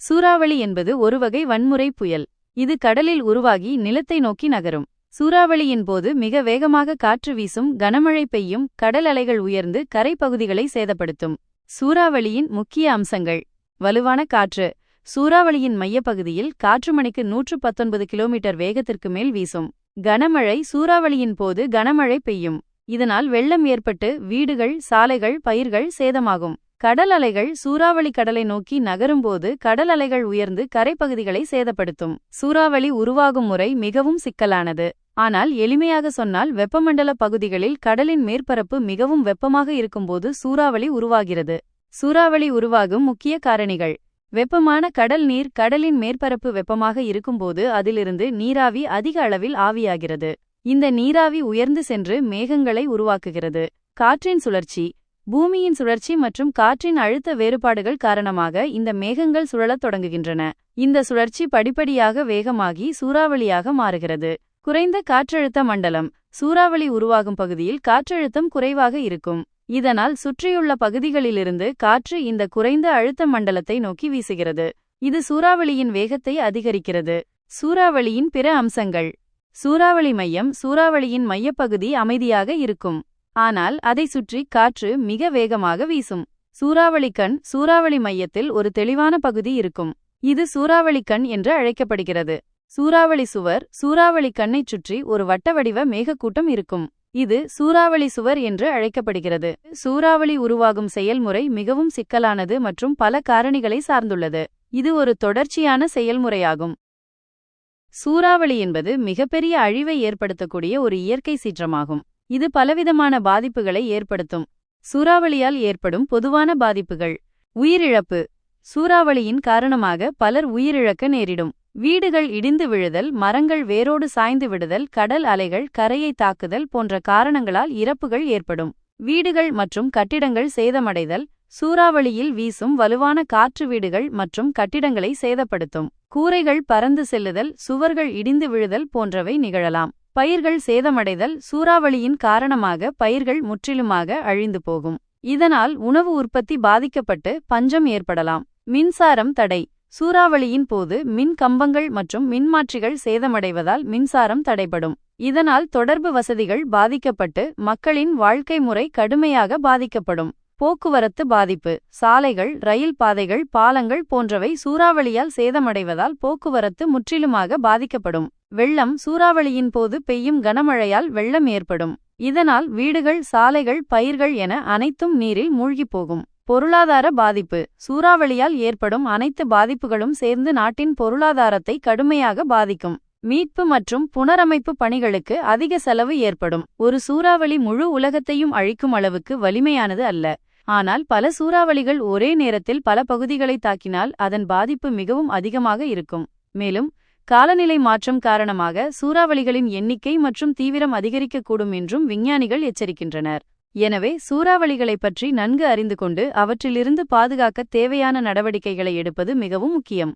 சூறாவளி என்பது ஒரு வகை வன்முறை புயல். இது கடலில் உருவாகி நிலத்தை நோக்கி நகரும். சூறாவளியின் போது மிக வேகமாக காற்று வீசும் கனமழை பெய்யும் கடல் அலைகள் உயர்ந்து கரைப்பகுதிகளை சேதப்படுத்தும். சூறாவளியின் முக்கிய அம்சங்கள். வலுவான காற்று. சூறாவளியின் மையப்பகுதியில் காற்று மணிக்கு நூற்று பத்தொன்பது கிலோமீட்டர் வேகத்திற்கு மேல் வீசும். கனமழை சூறாவளியின் போது கனமழை பெய்யும். இதனால் வெள்ளம் ஏற்பட்டு வீடுகள் சாலைகள் பயிர்கள் சேதமாகும். கடல் அலைகள் சூறாவளி கடலை நோக்கி நகரும்போது கடல் அலைகள் உயர்ந்து கரைப்பகுதிகளை சேதப்படுத்தும். சூறாவளி உருவாகும் முறை மிகவும் சிக்கலானது. ஆனால் எளிமையாக சொன்னால் வெப்பமண்டல பகுதிகளில் கடலின் மேற்பரப்பு மிகவும் வெப்பமாக இருக்கும்போது சூறாவளி உருவாகிறது. சூறாவளி உருவாகும் முக்கிய காரணிகள். வெப்பமான கடல் நீர் கடலின் மேற்பரப்பு வெப்பமாக இருக்கும்போது அதிலிருந்து நீராவி அதிக அளவில் ஆவியாகிறது. இந்த நீராவி உயர்ந்து சென்று மேகங்களை உருவாக்குகிறது. காற்றின் சுழற்சி. பூமியின் சுழற்சி மற்றும் காற்றின் அழுத்த வேறுபாடுகள் காரணமாக இந்த மேகங்கள் சுழலத் தொடங்குகின்றன. இந்த சுழற்சி படிப்படியாக வேகமாகி சூறாவளியாக மாறுகிறது. குறைந்த காற்றழுத்த மண்டலம் சூறாவளி உருவாகும் பகுதியில் காற்றழுத்தம் குறைவாக இருக்கும். இதனால் சுற்றியுள்ள பகுதிகளிலிருந்து காற்று இந்த குறைந்த அழுத்த மண்டலத்தை நோக்கி வீசுகிறது. இது சூறாவளியின் வேகத்தை அதிகரிக்கிறது. சூறாவளியின் பிற அம்சங்கள். சூறாவளி மையம் சூறாவளியின் மையப்பகுதி அமைதியாக இருக்கும். ஆனால் அதை சுற்றி காற்று மிக வேகமாக வீசும். சூறாவளி கண் சூறாவளி மையத்தில் ஒரு தெளிவான பகுதி இருக்கும். இது சூறாவளி கண் என்று அழைக்கப்படுகிறது. சூறாவளி சுவர் சூறாவளி கண்ணைச் சுற்றி ஒரு வட்ட வடிவ மேகக்கூட்டம் இருக்கும். இது சூறாவளி சுவர் என்று அழைக்கப்படுகிறது. சூறாவளி உருவாகும் செயல்முறை மிகவும் சிக்கலானது மற்றும் பல காரணிகளை சார்ந்துள்ளது. இது ஒரு தொடர்ச்சியான செயல்முறையாகும். சூறாவளி என்பது மிகப்பெரிய அழிவை ஏற்படுத்தக்கூடிய ஒரு இயற்கை சீற்றமாகும். இது பலவிதமான பாதிப்புகளை ஏற்படுத்தும். சூறாவளியால் ஏற்படும் பொதுவான பாதிப்புகள். உயிரிழப்பு. சூறாவளியின் காரணமாக பலர் உயிரிழக்க நேரிடும். வீடுகள் இடிந்து விழுதல் மரங்கள் வேரோடு சாய்ந்து விடுதல் கடல் அலைகள் கரையை தாக்குதல் போன்ற காரணங்களால் இறப்புகள் ஏற்படும். வீடுகள் மற்றும் கட்டிடங்கள் சேதமடைதல். சூறாவளியில் வீசும் வலுவான காற்று வீடுகள் மற்றும் கட்டிடங்களை சேதப்படுத்தும். கூரைகள் பறந்து செல்லுதல் சுவர்கள் இடிந்து விழுதல் போன்றவை நிகழலாம். பயிர்கள் சேதமடைதல் சூறாவளியின் காரணமாக பயிர்கள் முற்றிலுமாக அழிந்து போகும். இதனால் உணவு உற்பத்தி பாதிக்கப்பட்டு பஞ்சம் ஏற்படலாம். மின்சாரம் தடை. சூறாவளியின் போது மின் கம்பங்கள் மற்றும் மின்மாற்றிகள் சேதமடைவதால் மின்சாரம் தடைபடும். இதனால் தொடர்பு வசதிகள் பாதிக்கப்பட்டு மக்களின் வாழ்க்கை முறை கடுமையாக பாதிக்கப்படும். போக்குவரத்து பாதிப்பு. சாலைகள் ரயில் பாதைகள் பாலங்கள் போன்றவை சூறாவளியால் சேதமடைவதால் போக்குவரத்து முற்றிலுமாக பாதிக்கப்படும். வெள்ளம் சூறாவளியின் போது பெய்யும் கனமழையால் வெள்ளம் ஏற்படும். இதனால் வீடுகள் சாலைகள் பயிர்கள் என அனைத்தும் நீரில் மூழ்கிப் போகும் பொருளாதார பாதிப்பு. சூறாவளியால் ஏற்படும் அனைத்து பாதிப்புகளும் சேர்ந்து நாட்டின் பொருளாதாரத்தை கடுமையாக பாதிக்கும். மீட்பு மற்றும் புனரமைப்பு பணிகளுக்கு அதிக செலவு ஏற்படும். ஒரு சூறாவளி முழு உலகத்தையும் அழிக்கும் அளவுக்கு வலிமையானது அல்ல. ஆனால் பல சூறாவளிகள் ஒரே நேரத்தில் பல பகுதிகளை தாக்கினால் அதன் பாதிப்பு மிகவும் அதிகமாக இருக்கும். மேலும் காலநிலை மாற்றம் காரணமாக சூறாவளிகளின் எண்ணிக்கை மற்றும் தீவிரம் அதிகரிக்கக்கூடும் என்றும் விஞ்ஞானிகள் எச்சரிக்கின்றனர். எனவே சூறாவளிகளைப் பற்றி நன்கு அறிந்து கொண்டு அவற்றிலிருந்து பாதுகாக்க தேவையான நடவடிக்கைகளை எடுப்பது மிகவும் முக்கியம்.